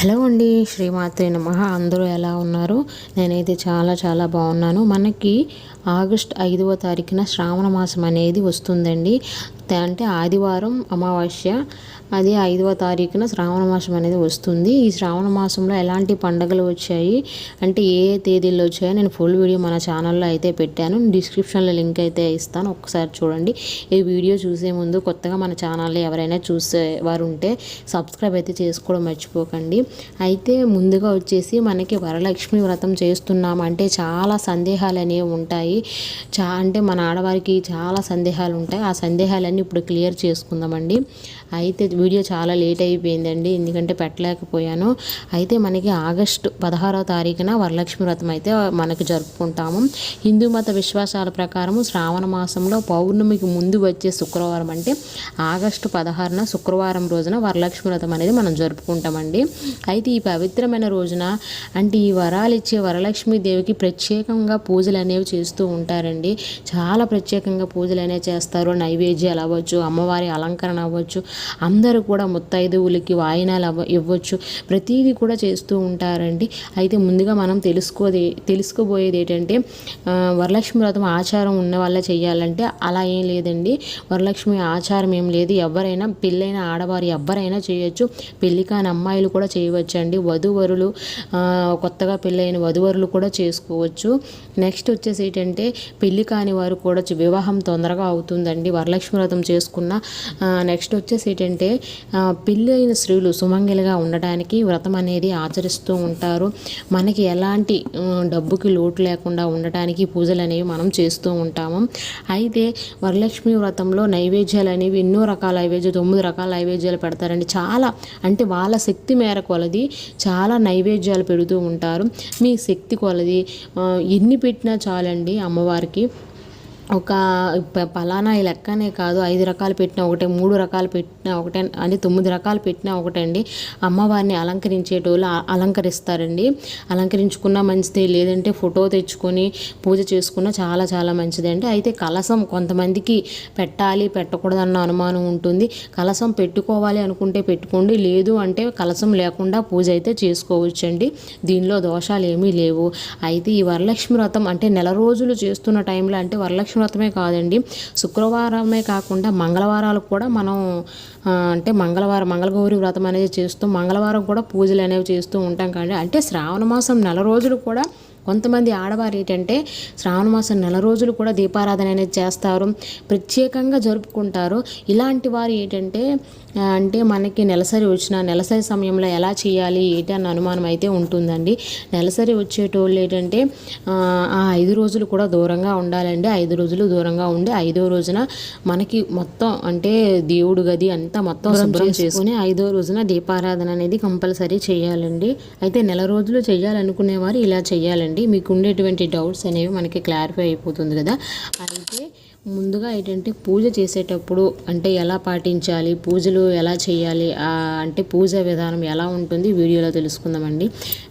Hello అండి శ్రీమాత్రి నమ. అందరూ ఎలా ఉన్నారు? నేనైతే చాలా చాలా బాగున్నాను. మనకి ఆగస్ట్ ఐదవ తారీఖున శ్రావణ మాసం అనేది వస్తుందండి. అంటే ఆదివారం అమావాస్య అది ఐదవ తారీఖున శ్రావణ మాసం అనేది వస్తుంది. ఈ శ్రావణ మాసంలో ఎలాంటి పండుగలు వచ్చాయి? అంటే ఏ ఏ తేదీల్లో వచ్చాయో నేను ఫుల్ వీడియో మన ఛానల్లో అయితే పెట్టాను. డిస్క్రిప్షన్లో లింక్ అయితే ఇస్తాను. ఒకసారి చూడండి. ఈ వీడియో చూసే ముందు కొత్తగా మన ఛానల్లో ఎవరైనా చూసే వారు ఉంటే సబ్స్క్రైబ్ అయితే చేసుకోవడం మర్చిపోకండి. అయితే ముందుగా వచ్చేసి మనకి వరలక్ష్మి వ్రతం చేస్తున్నాం అంటే చాలా సందేహాలు అనేవి ఉంటాయి. చా అంటే మన ఆడవారికి చాలా సందేహాలు ఉంటాయి. ఆ సందేహాలన్నీ ఇప్పుడు క్లియర్ చేసుకుందామండి. అయితే వీడియో చాలా లేట్ అయిపోయిందండి ఎందుకంటే పెట్టలేకపోయాను. అయితే మనకి ఆగస్టు పదహారవ తారీఖున వరలక్ష్మి వ్రతం అయితే మనకు జరుపుకుంటాము. హిందూ మత విశ్వాసాల ప్రకారము శ్రావణ మాసంలో పౌర్ణమికి ముందు వచ్చే శుక్రవారం అంటే ఆగస్టు పదహారున శుక్రవారం రోజున వరలక్ష్మి వ్రతం అనేది మనం జరుపుకుంటామండి. అయితే ఈ పవిత్రమైన రోజున అంటే ఈ వరాలు ఇచ్చే వరలక్ష్మి దేవికి ప్రత్యేకంగా పూజలు అనేవి చేస్తూ ఉంటారండి. చాలా ప్రత్యేకంగా పూజలు అనేవి చేస్తారు. నైవేద్యాలు అవ్వచ్చు అమ్మవారి అలంకరణ అవ్వచ్చు. అందరూ కూడా ముత్తైదువులకి వాయినాలు అవ్వ ఇవ్వచ్చు. ప్రతీది కూడా చేస్తూ ఉంటారండి. అయితే ముందుగా మనం తెలుసుకోదే తెలుసుకోబోయేది ఏంటంటే వరలక్ష్మి వ్రతం ఆచారం ఉన్న వాళ్ళ చేయాలంటే అలా ఏం లేదండి. వరలక్ష్మి ఆచారం ఏం లేదు. ఎవరైనా పెళ్ళైన ఆడవారు ఎవరైనా చేయొచ్చు. పెళ్ళి కాని అమ్మాయిలు కూడా చేయవచ్చు అండి వధువరులు కొత్తగా పెళ్ళైన వధువరులు కూడా చేసుకోవచ్చు. నెక్స్ట్ వచ్చేసి ఏంటంటే పెళ్ళి కాని వారు కూడా వివాహం తొందరగా అవుతుందండి. వరలక్ష్మి వ్రతం చేసుకున్న నెక్స్ట్ వచ్చేసి ఏంటంటే పెళ్ళి అయిన స్త్రీలు సుమంగిలిగా ఉండడానికి వ్రతం అనేది ఆచరిస్తూ ఉంటారు. మనకి ఎలాంటి డబ్బుకి లోటు లేకుండా ఉండటానికి పూజలు అనేవి మనం చేస్తూ ఉంటాము. అయితే వరలక్ష్మి వ్రతంలో నైవేద్యాలు అనేవి ఎన్నో రకాల నైవేద్యాలు తొమ్మిది రకాల నైవేద్యాలు పెడతారండి. చాలా అంటే వాళ్ళ శక్తి మేర కొలది చాలా నైవేద్యాలు పెడుతూ ఉంటారు. మీ శక్తి కొలది ఎన్ని పెట్టినా చాలండి అమ్మవారికి. ఒక పలానా ఈ లెక్కనే కాదు ఐదు రకాలు పెట్టిన ఒకటే మూడు రకాలు పెట్టిన ఒకటే అని తొమ్మిది రకాలు పెట్టిన ఒకటండి. అమ్మవారిని అలంకరించేటోళ్ళు అలంకరిస్తారండి. అలంకరించుకున్న మంచిదే లేదంటే ఫోటో తెచ్చుకొని పూజ చేసుకున్న చాలా చాలా మంచిదండి అయితే కలసం కొంతమందికి పెట్టాలి పెట్టకూడదు అన్న అనుమానం ఉంటుంది. కలసం పెట్టుకోవాలి అనుకుంటే పెట్టుకోండి లేదు అంటే కలసం లేకుండా పూజ అయితే చేసుకోవచ్చండి. దీనిలో దోషాలు ఏమీ లేవు. అయితే ఈ వరలక్ష్మి వ్రతం అంటే నెల రోజులు చేస్తున్న టైంలో అంటే వరలక్ష్మి వ్రతమే కాదండి. శుక్రవారమే కాకుండా మంగళవారాలు కూడా మనం అంటే మంగళవారం మంగళగౌరి వ్రతం అనేది చేస్తూ మంగళవారం కూడా పూజలు అనేవి చేస్తూ ఉంటాం కానీ అంటే శ్రావణ మాసం నెల రోజులు కూడా కొంతమంది ఆడవారు ఏంటంటే శ్రావణ మాసం నెల రోజులు కూడా దీపారాధన అనేది చేస్తారు ప్రత్యేకంగా జరుపుకుంటారు. ఇలాంటి వారు ఏంటంటే అంటే మనకి నెలసరి వచ్చిన నెలసరి సమయంలో ఎలా చేయాలి ఏంటి అన్న అనుమానం అయితే ఉంటుందండి. నెలసరి వచ్చేటోళ్ళు ఏంటంటే ఆ ఐదు రోజులు కూడా దూరంగా ఉండాలండి. ఐదు రోజులు దూరంగా ఉండి ఐదో రోజున మనకి మొత్తం అంటే దేవుడు గది అంతా మొత్తం శుభ్రం చేసుకుని ఐదో రోజున దీపారాధన అనేది కంపల్సరీ చేయాలండి. అయితే నెల రోజులు చేయాలనుకునేవారు ఇలా చేయాలండి. మీకు ఉండేటువంటి డౌట్స్ అనేవి మనకి క్లారిఫై అయిపోతుంది కదా. అండ్ ముందుగా ఏంటంటే పూజ చేసేటప్పుడు అంటే ఎలా పాటించాలి పూజలు ఎలా చేయాలి అంటే పూజ విధానం ఎలా ఉంటుంది వీడియోలో తెలుసుకుందామండి.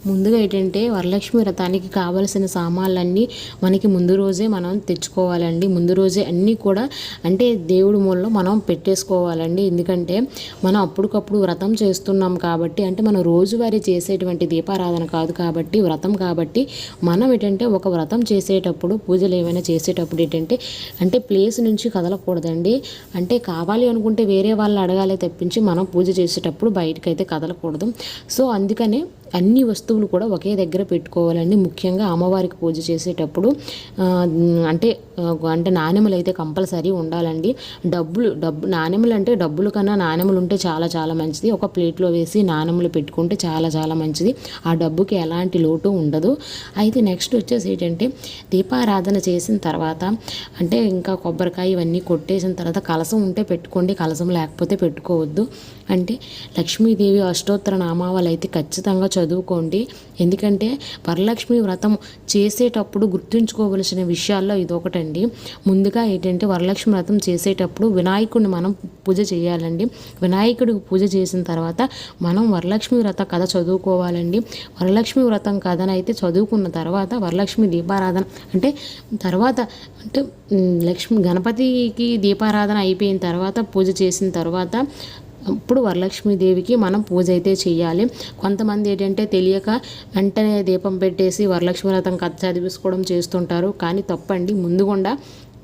ముందుగా ఏంటంటే వరలక్ష్మి వ్రతానికి కావలసిన సామాన్లన్నీ మనకి ముందు రోజే మనం తెచ్చుకోవాలండి. ముందు రోజే అన్నీ కూడా అంటే దేవుడి మూలలో మనం పెట్టేసుకోవాలండి. ఎందుకంటే మనం అప్పటికప్పుడు వ్రతం చేస్తున్నాం కాబట్టి అంటే మనం రోజువారీ చేసేటువంటి దీపారాధన కాదు కాబట్టి వ్రతం కాబట్టి మనం ఏంటంటే ఒక వ్రతం చేసేటప్పుడు పూజలు ఏమైనా చేసేటప్పుడు ఏంటంటే అంటే ప్లేస్ నుంచి కదలకూడదండి. అంటే కావాలి అనుకుంటే వేరే వాళ్ళు అడగాలి తప్పించి మనం పూజ చేసేటప్పుడు బయటకైతే కదలకూడదు. సో అందుకనే అన్ని వస్తువులు కూడా ఒకే దగ్గర పెట్టుకోవాలండి. ముఖ్యంగా అమ్మవారికి పూజ చేసేటప్పుడు అంటే అంటే నాణ్యములు అయితే కంపల్సరీ ఉండాలండి. డబ్బులు డబ్బు నాణ్యములు అంటే డబ్బులు కన్నా నాణ్యములు ఉంటే చాలా చాలా మంచిది. ఒక ప్లేట్లో వేసి నాణ్యములు పెట్టుకుంటే చాలా చాలా మంచిది. ఆ డబ్బుకి ఎలాంటి లోటు ఉండదు. అయితే నెక్స్ట్ వచ్చేసి ఏంటంటే దీపారాధన చేసిన తర్వాత అంటే ఇంకా కొబ్బరికాయ ఇవన్నీ కొట్టేసిన తర్వాత కలసం ఉంటే పెట్టుకోండి కలసం లేకపోతే పెట్టుకోవద్దు. అంటే లక్ష్మీదేవి అష్టోత్తర నామావళి అయితే ఖచ్చితంగా చదువుకోండి. ఎందుకంటే వరలక్ష్మి వ్రతం చేసేటప్పుడు గుర్తుంచుకోవలసిన విషయాల్లో ఇదొకటండి. ముందుగా ఏంటంటే వరలక్ష్మి వ్రతం చేసేటప్పుడు వినాయకుడిని మనం పూజ చేయాలండి. వినాయకుడికి పూజ చేసిన తర్వాత మనం వరలక్ష్మి వ్రత కథ చదువుకోవాలండి. వరలక్ష్మి వ్రతం కథనైతే చదువుకున్న తర్వాత వరలక్ష్మి దీపారాధన అంటే తర్వాత అంటే లక్ష్మి గణపతికి దీపారాధన అయిపోయిన తర్వాత పూజ చేసిన తర్వాత ఇప్పుడు వరలక్ష్మీదేవికి మనం పూజ అయితే చేయాలి కొంతమంది ఏంటంటే తెలియక వెంటనే దీపం పెట్టేసి వరలక్ష్మి వ్రతం కథ చదివించుకోవడం చేస్తుంటారు. కానీ తప్పండి ముందుగుండా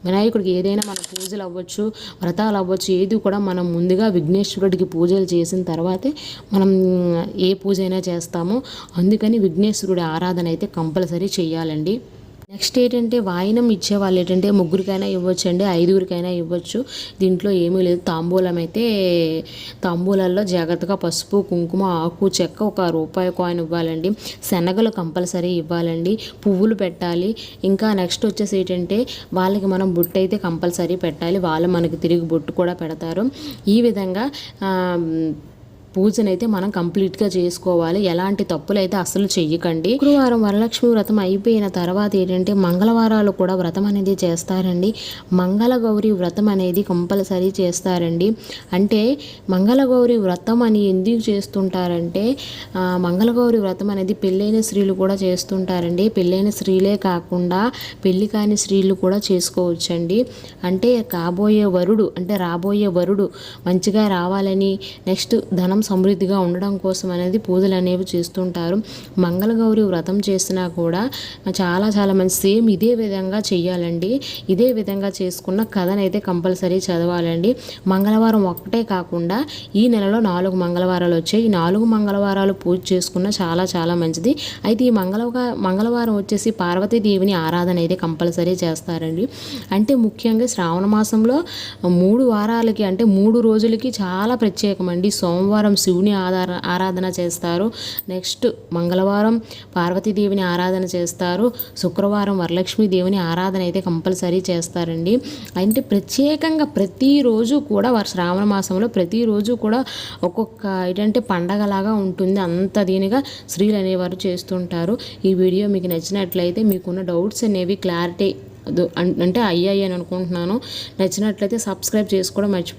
వినాయకుడికి ఏదైనా మన పూజలు అవ్వచ్చు వ్రతాలు అవ్వచ్చు ఏది కూడా మనం ముందుగా విఘ్నేశ్వరుడికి పూజలు చేసిన తర్వాతే మనం ఏ పూజ అయినా చేస్తామో. అందుకని విఘ్నేశ్వరుడి ఆరాధన అయితే కంపల్సరీ చేయాలండి నెక్స్ట్ ఏంటంటే వాయినం ఇచ్చే వాళ్ళు ఏంటంటే ముగ్గురికైనా ఇవ్వచ్చు అండి ఐదుగురికైనా ఇవ్వచ్చు. దీంట్లో ఏమీ లేదు. తాంబూలం అయితే తాంబూలాల్లో జాగ్రత్తగా పసుపు కుంకుమ ఆకు చెక్క ఒక రూపాయి కాయిన్ ఇవ్వాలండి. శనగలు కంపల్సరీ ఇవ్వాలండి. పువ్వులు పెట్టాలి. ఇంకా నెక్స్ట్ వచ్చేసి ఏంటంటే వాళ్ళకి మనం బొట్టు అయితే కంపల్సరీ పెట్టాలి. వాళ్ళు మనకి తిరిగి బొట్టు కూడా పెడతారు. ఈ విధంగా పూజనైతే మనం కంప్లీట్గా చేసుకోవాలి. ఎలాంటి తప్పులు అయితే అసలు చెయ్యకండి. శుక్రవారం వరలక్ష్మి వ్రతం అయిపోయిన తర్వాత ఏంటంటే మంగళవారాలు కూడా వ్రతం అనేది చేస్తారండి. మంగళగౌరి వ్రతం అనేది కంపల్సరీ చేస్తారండి. అంటే మంగళగౌరి వ్రతం అని ఎందుకు చేస్తుంటారంటే మంగళగౌరి వ్రతం అనేది పెళ్ళైన స్త్రీలు కూడా చేస్తుంటారండి. పెళ్ళైన స్త్రీలే కాకుండా పెళ్ళి కాని స్త్రీలు కూడా చేసుకోవచ్చండి. అంటే కాబోయే వరుడు అంటే రాబోయే వరుడు మంచిగా రావాలని నెక్స్ట్ ధనం సమృద్ధిగా ఉండడం కోసం అనేది పూజలు అనేవి చేస్తుంటారు. మంగళగౌరి వ్రతం చేసినా కూడా చాలా చాలా మంచి సేమ్ ఇదే విధంగా చెయ్యాలండి. ఇదే విధంగా చేసుకున్న కథనైతే కంపల్సరీ చదవాలండి. మంగళవారం ఒక్కటే కాకుండా ఈ నెలలో నాలుగు మంగళవారాలు వచ్చాయి. ఈ నాలుగు మంగళవారాలు పూజ చేసుకున్న చాలా చాలా మంచిది. అయితే ఈ మంగళవ మంగళవారం వచ్చేసి పార్వతీదేవిని ఆరాధన అయితే కంపల్సరీ చేస్తారండి. అంటే ముఖ్యంగా శ్రావణ మాసంలో మూడు వారాలకి అంటే మూడు రోజులకి చాలా ప్రత్యేకమండి. సోమవారం శివుని ఆధార ఆరాధన చేస్తారు. నెక్స్ట్ మంగళవారం పార్వతీదేవిని ఆరాధన చేస్తారు. శుక్రవారం వరలక్ష్మి దేవుని ఆరాధన అయితే కంపల్సరీ చేస్తారండి. అంటే ప్రత్యేకంగా ప్రతిరోజు కూడా వారి శ్రావణ మాసంలో ప్రతిరోజు కూడా ఒక్కొక్క ఏంటంటే పండగలాగా ఉంటుంది. అంత దీనిగా స్త్రీలు అనేవారు చేస్తుంటారు. ఈ వీడియో మీకు నచ్చినట్లయితే మీకున్న డౌట్స్ అనేవి క్లారిటీ అంటే అయ్యాయి అని అనుకుంటున్నాను. నచ్చినట్లయితే సబ్స్క్రైబ్ చేసుకోవడం మర్చిపో